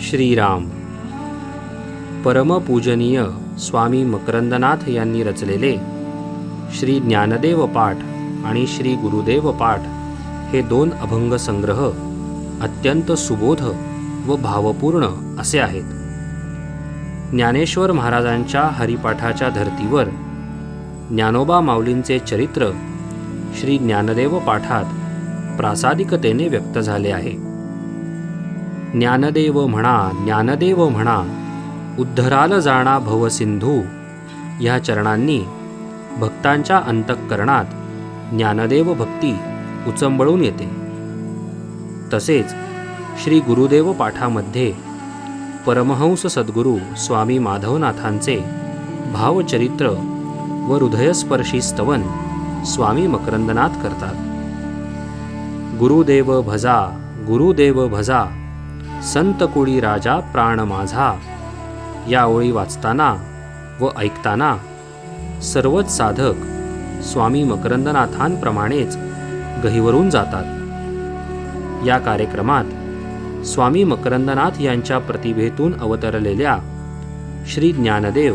श्रीराम. परमपूजनीय स्वामी मकरंदनाथ यांनी रचलेले श्री ज्ञानदेव पाठ आणि श्री गुरुदेव पाठ हे दोन अभंग संग्रह अत्यंत सुबोध व भावपूर्ण असे आहेत. ज्ञानेश्वर महाराजांच्या हरिपाठाच्या धर्तीवर ज्ञानोबा माऊलींचे चरित्र श्री ज्ञानदेव पाठात प्रासादिकतेने व्यक्त झाले आहे. ज्ञानदेव म्हणा ज्ञानदेव म्हणा उद्धराल जाणा भवसिंधू ह्या चरणांनी भक्तांच्या अंतःकरणात ज्ञानदेव भक्ती उचंबळून येते. तसेच श्री गुरुदेव पाठामध्ये परमहंस सद्गुरू स्वामी माधवनाथांचे भावचरित्र व हृदयस्पर्शी स्तवन स्वामी मकरंदनाथ करतात. गुरुदेव भजा गुरुदेव भजा संतकुळी राजा प्राण माझा या ओळी वाचताना व ऐकताना सर्वच साधक स्वामी मकरंदनाथांप्रमाणेच गहिवरून जातात. या कार्यक्रमात स्वामी मकरंदनाथ यांच्या प्रतिभेतून अवतरलेल्या श्री ज्ञानदेव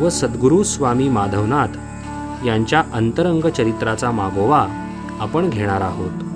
व सद्गुरू स्वामी माधवनाथ यांच्या अंतरंग चरित्राचा मागोवा आपण घेणार आहोत.